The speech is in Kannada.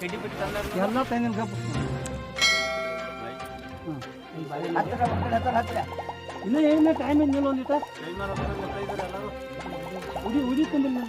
ಎಲ್ಲ ತೆಂಗಿನ ಕಬ್ಬು ಇನ್ನೂ ಏನೇ ಟೈಮ್ ಇಲ್ಲ ಒಂದಿಟ ಉಡಿ ಉಡಿ ತುಂಬಿಲ್ಲ